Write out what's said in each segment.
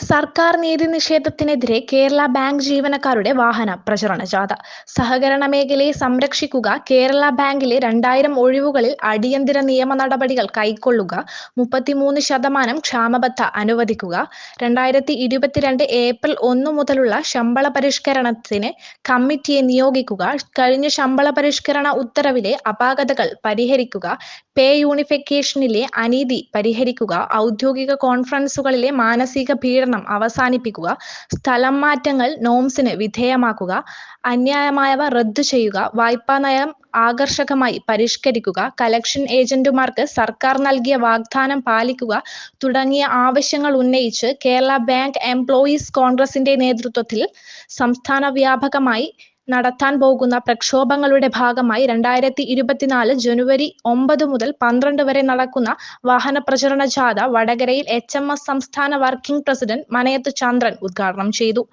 സർക്കാർ നീതി നിഷേധത്തിനെതിരെ കേരള ബാങ്ക് ജീവനക്കാരുടെ വാഹന പ്രചരണ ജാഥ. സഹകരണ മേഖലയെ സംരക്ഷിക്കുക കേരള ബാങ്കിലെ രണ്ടായിരം ഒഴിവുകളിൽ അടിയന്തര നിയമ നടപടികൾ കൈക്കൊള്ളുക മുപ്പത്തിമൂന്ന് ശതമാനം ക്ഷാമബത്ത അനുവദിക്കുക രണ്ടായിരത്തി ഇരുപത്തിരണ്ട് ഏപ്രിൽ ഒന്ന് മുതലുള്ള ശമ്പള പരിഷ്കരണത്തിന് കമ്മിറ്റിയെ നിയോഗിക്കുക കഴിഞ്ഞ ശമ്പള പരിഷ്കരണ ഉത്തരവിലെ അപാകതകൾ പരിഹരിക്കുക പേ യൂണിഫിക്കേഷനിലെ അനീതി പരിഹരിക്കുക ഔദ്യോഗിക കോൺഫറൻസുകളിലെ മാനസിക പീഡനം അവസാനിപ്പിക്കുക. സ്ഥലം മാറ്റങ്ങൾ നോംസിന് വിധേയമാക്കുക. അന്യായമായവ റദ്ദു ചെയ്യുക. വായ്പാ നയം ആകർഷകമായി പരിഷ്കരിക്കുക. കലക്ഷൻ ഏജന്റുമാർക്ക് സർക്കാർ നൽകിയ വാഗ്ദാനം പാലിക്കുക. തുടങ്ങിയ ആവശ്യങ്ങൾ ഉന്നയിച്ച് കേരള ബാങ്ക് എംപ്ലോയീസ് കോൺഗ്രസിന്റെ നേതൃത്വത്തിൽ സംസ്ഥാന വ്യാപകമായി നടത്താൻ പോകുന്ന പ്രക്ഷോഭങ്ങളുടെ ഭാഗമായി രണ്ടായിരത്തി ഇരുപത്തിനാല് ജനുവരി ഒമ്പത് മുതൽ പന്ത്രണ്ട് വരെ നടക്കുന്ന വാഹന പ്രചരണ ജാഥ വടകരയിൽ എച്ച് എം എസ് സംസ്ഥാന വർക്കിംഗ് പ്രസിഡന്റ് മനയത്ത് ചന്ദ്രൻ ഉദ്ഘാടനം ചെയ്തു.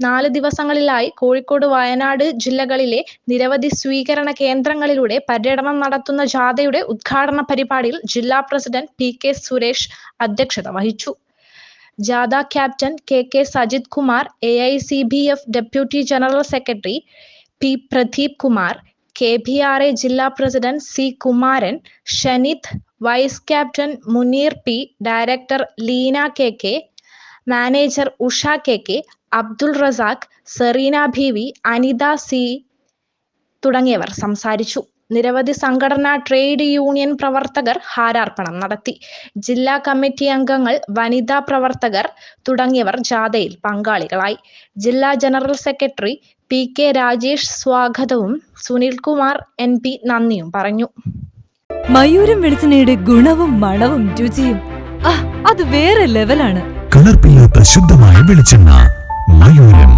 നാല് ദിവസങ്ങളിലായി കോഴിക്കോട് വയനാട് ജില്ലകളിലെ നിരവധി സ്വീകരണ കേന്ദ്രങ്ങളിലൂടെ പര്യടനം നടത്തുന്ന ജാഥയുടെ ഉദ്ഘാടന പരിപാടിയിൽ ജില്ലാ പ്രസിഡന്റ് പി കെ സുരേഷ് അധ്യക്ഷത വഹിച്ചു. ജാഥ captain K K Sajith Kumar A I C B F deputy general secretary P Pradeep Kumar K B R A ജില്ലാ president C Kumaran Shanith vice captain Muneer P director Leena K K manager Usha K K Abdul Razak Sereena B V Anitha C തുടങ്ങിയവർ സംസാരിച്ചു. നിരവധി സംഘടനാ trade union പ്രവർത്തകർ ഹാരാർപ്പണം നടത്തി. ജില്ലാ committee അംഗങ്ങൾ വനിതാ പ്രവർത്തകർ തുടങ്ങിയവർ ജാഥയിൽ പങ്കാളികളായി. ജില്ലാ general secretary P K Rajesh സ്വാഗതവും സുനിൽ സുനിൽകുമാർ എൻ പി നന്ദിയും പറഞ്ഞു. മയൂരം വെളിച്ചെണ്ണയുടെ ഗുണവും മണവും രുചിയും. അത് വേറെ ലെവലാണ് കലർപ്പില്ലാത്ത ശുദ്ധമായ വെളിച്ചെണ്ണ മയൂരം.